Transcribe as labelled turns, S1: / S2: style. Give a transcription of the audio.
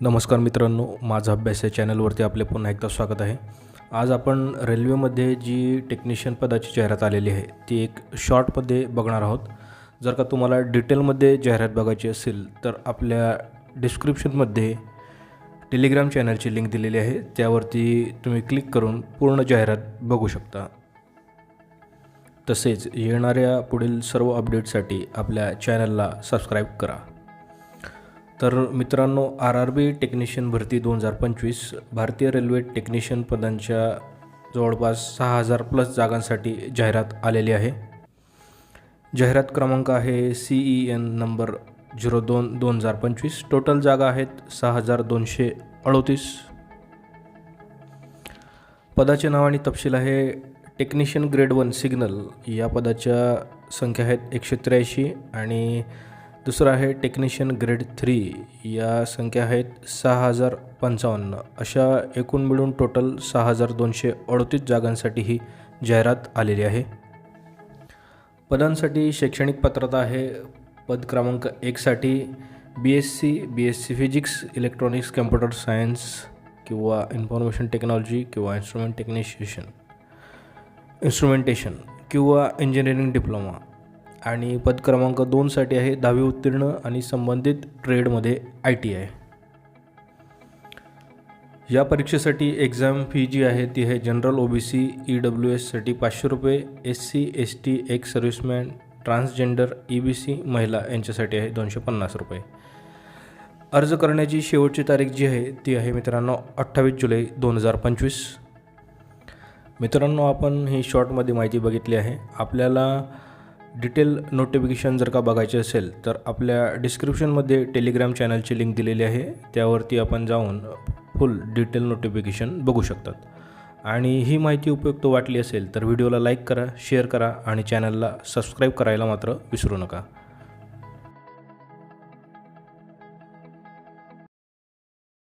S1: नमस्कार मित्रांनो माझा अभ्यास या चॅनलवरती आपले पुन्हा एकदा स्वागत आहे. आज आपण रेल्वेमध्ये जी टेक्निशियन पदाची जाहिरात आलेली आहे ती एक शॉर्टमध्ये बघणार आहोत. जर का तुम्हाला डिटेलमध्ये जाहिरात बघायची असेल तर आपल्या डिस्क्रिप्शनमध्ये टेलिग्राम चॅनलची लिंक दिलेली आहे. त्यावरती तुम्ही क्लिक करून पूर्ण जाहिरात बघू शकता. तसेच येणाऱ्या पुढील सर्व अपडेटसाठी आपल्या चॅनलला सबस्क्राईब करा. तर मित्रांनो आर आर बी टेक्निशियन भरती दोन हजार पंचवीस भारतीय रेल्वे टेक्निशियन पदांच्या जवळपास सहा हजार प्लस जागांसाठी जाहिरात आलेली आहे. जाहिरात क्रमांक आहे C E N number zero दोन दोन हजार पंचवीस. टोटल जागा आहेत सहा हजार दोनशे अडोतीस. पदाचे नाव आणि तपशील आहे टेक्निशियन ग्रेड वन सिग्नल या पदाच्या संख्या आहेत एकशे त्र्याऐंशी आणि दुसरं आहे टेक्निशियन ग्रेड थ्री. या संख्या आहेत सहा हजार पंचावन्न. अशा एकूण मिळून टोटल सहा हजार दोनशे अडतीस जागांसाठी ही जाहिरात आलेली आहे. पदांसाठी शैक्षणिक पात्रता आहे पद क्रमांक एकसाठी B S C B S C physics electronics computer science किंवा इन्फॉर्मेशन टेक्नॉलॉजी किंवा इन्स्ट्रुमेंट टेक्निशियन इन्स्ट्रुमेंटेशन किंवा इंजिनिअरिंग डिप्लोमा आणि पद क्रमांक दोनसाठी आहे दहावी उत्तीर्ण आणि संबंधित ट्रेडमध्ये आय टी आय या परीक्षेसाठी एक्झाम फी जी आहे ती आहे general O B C E W एससाठी पाचशे रुपये S C S T ex serviceman transgender E B C महिला यांच्यासाठी आहे दोनशे पन्नास रुपये. अर्ज करण्याची शेवटची तारीख जी आहे ती आहे मित्रांनो अठ्ठावीस जुलै दोन हजार पंचवीस. मित्रांनो आपण ही शॉर्टमध्ये माहिती बघितली आहे. आपल्याला डिटेल नोटिफिकेशन जर का बघायचे असेल तर आपल्या डिस्क्रिप्शनमध्ये टेलिग्राम चॅनलची लिंक दिलेली आहे. त्यावरती आपण जाऊन फुल डिटेल नोटिफिकेशन बघू शकतात. आणि ही माहिती उपयुक्त वाटली असेल तर व्हिडिओला लाईक करा शेअर करा आणि चॅनलला सबस्क्राईब करायला मात्र विसरू नका.